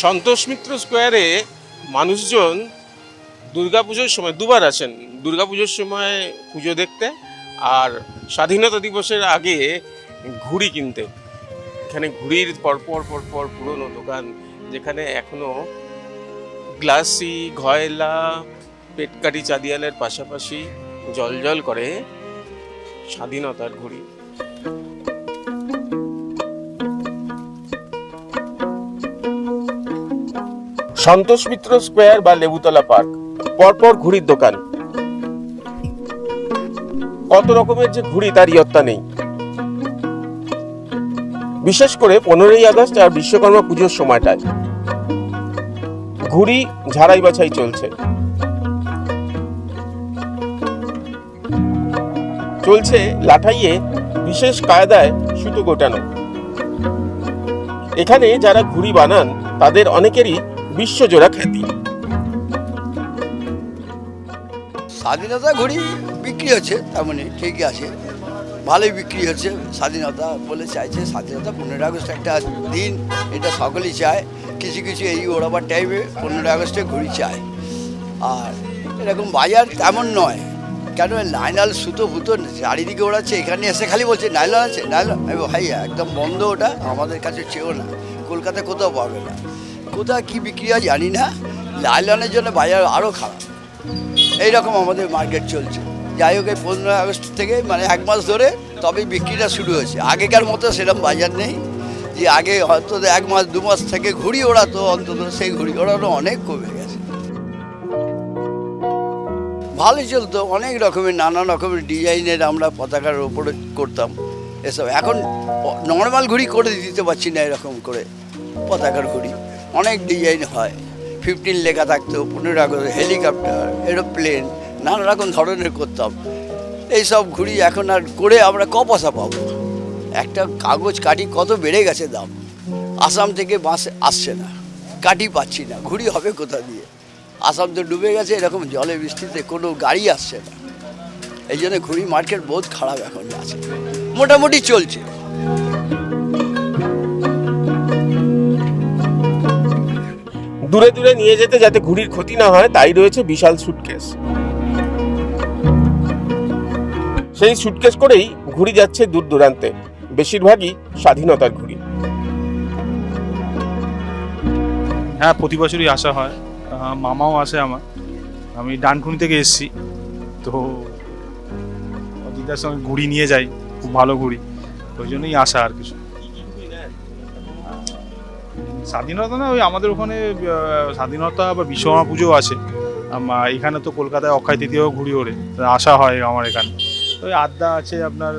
সন্তোষ মিত্র স্কোয়ারে মানুষজন দুর্গাপুজোর সময় দুবার আসেন। দুর্গাপুজোর সময় পুজো দেখতে আর স্বাধীনতা দিবসের আগে ঘুড়ি কিনতে। এখানে ঘুড়ির পরপর পরপর পুরনো দোকান যেখানে এখনও গ্লাসি, ঘয়লা পেটকাটি চাঁদিয়ালের পাশাপাশি জলজল করে স্বাধীনতার ঘুড়ি। সন্তোষ মিত্র স্কোয়ার বা লেবুতলা পার্ক। পরপর ঘুড়ির দোকান। কত রকমের যে ঘুড়ি তার ইয়ত্তা নেই। বিশেষ করে পনেরোই আগস্ট আর বিশ্বকর্মা পুজোর সময়টায়। ঘুড়ি ঝাড়াই বাছাই চলছে। চলছে লাঠাইয়ে বিশেষ কায়দায় সুতো গোটানো। এখানে যারা ঘুড়ি বানান, তাদের অনেকেরই বিশ্বজোড়া খ্যাতি। স্বাধীনতা ঘড়ি বিক্রি হচ্ছে তেমনি ঠিকই আছে। ভালোই বিক্রি হচ্ছে, স্বাধীনতা বলে চাইছে, স্বাধীনতা পনেরো আগস্ট একটা দিন, এটা সকলেই চায়। কিছু কিছু এই ওড়াবার টাইমে পনেরোই আগস্টে ঘড়ি চায়। আর এরকম বাজার তেমন নয়। কেন নাইনাল সুতো ফুতো চারিদিকে ওড়াচ্ছে, এখানে এসে খালি বলছে নাইলন আছে নাইলন ভাই, একদম বন্ধ ওটা, আমাদের কাছে চেয়েও না। কলকাতায় কোথাও পাবে না। কোথাও কী বিক্রি হয় জানি না। লাইলনের জন্য বাজার আরও খারাপ। এইরকম আমাদের মার্কেট চলছে। যাই হোক, এই পনেরো আগস্ট থেকে মানে এক মাস ধরে তবেই বিক্রিটা শুরু হয়েছে। আগেকার মতো সেরকম বাজার নেই। যে আগে হয়তো এক মাস, দু মাস থেকে ঘুড়ি ওড়াতো, অন্তত সেই ঘুড়ি ওড়ানো অনেক কমে গেছে। ভালোই চলতো, অনেক রকমের, নানা রকমের ডিজাইনের আমরা পতাকার ওপরে করতাম। এসব। এখন নর্মাল ঘুড়ি করে দিতে পারছি না এরকম করে পতাকার ঘুড়ি। অনেক ডিজাইন হয়। ফিফটিন লেখা থাকতো, পনেরো আগস্ট হেলিকপ্টার এরোপ্লেন নানা রকম ধরনের করতাম। এইসব ঘুড়ি এখন আর করে আমরা ক পয়সা পাবো? একটা কাগজ কাটি কত বেড়ে গেছে দাম? আসাম থেকে বাস আসছে না কাটি পাচ্ছি না ঘুড়ি হবে কোথা দিয়ে? আসাম তো ডুবে গেছে, এরকম জলে বৃষ্টিতে কোনো গাড়ি আসছে না। এই জন্য ঘুড়ি মার্কেট বহুত খারাপ এখন আছে। মোটামুটি চলছে। দূরে দূরে নিয়ে যেতে যাতে ঘুড়ির ক্ষতি না হয়, তাই রয়েছে বিশাল সুটকেস সেই সুটকেস করেই ঘুড়ি যাচ্ছে দূর দূরান্তে। বেশিরভাগই স্বাধীনতার ঘুড়ি। হ্যাঁ প্রতি বছরই আসা হয়। মামাও আসে আমার। আমি ডানকুনি থেকে এসেছি। তো অজিতার সঙ্গে ঘুড়ি নিয়ে যাই। খুব ভালো ঘুড়ি। ওই জন্যই আসা আর কিছু। স্বাধীনতা না, ওই আমাদের ওখানে স্বাধীনতা বা বিশ্বকর্মা পুজো আছে। এখানে তো কলকাতায় অক্ষয় তৃতীয় ঘুড়ি ওড়ে আসা হয় আমার এখানে। ওই আড্ডা আছে আপনার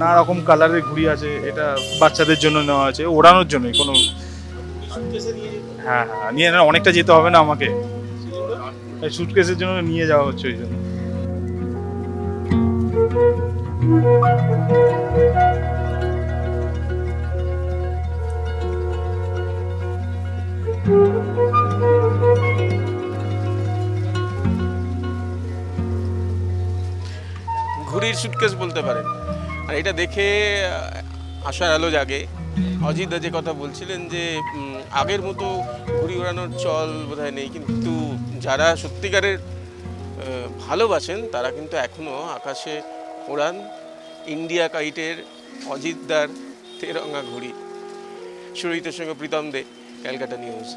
নানা রকম কালারের ঘুড়ি আছে, এটা বাচ্চাদের জন্য নেওয়া আছে, ওড়ানোর জন্যই কোনো হ্যাঁ হ্যাঁ নিয়ে অনেকটা যেতে হবে না আমাকে। সুটকেসের জন্য নিয়ে যাওয়া হচ্ছে ওই জন্য। ঘুড়ির সুটকেস বলতে পারেন। আর এটা দেখে আশার আলো জাগে। অজিত যে কথা বলছিলেন যে আগের মতো ঘুড়ি ওড়ানোর চল বোধহয় নেই, কিন্তু যারা সত্যিকারের ভালোবাসেন, তারা কিন্তু এখনও আকাশে ওড়ান ইন্ডিয়া কাইটের অজিতদার তেরঙ্গা ঘুড়ি। সুরহিতের সঙ্গে প্রীতম দে। Calcutta News.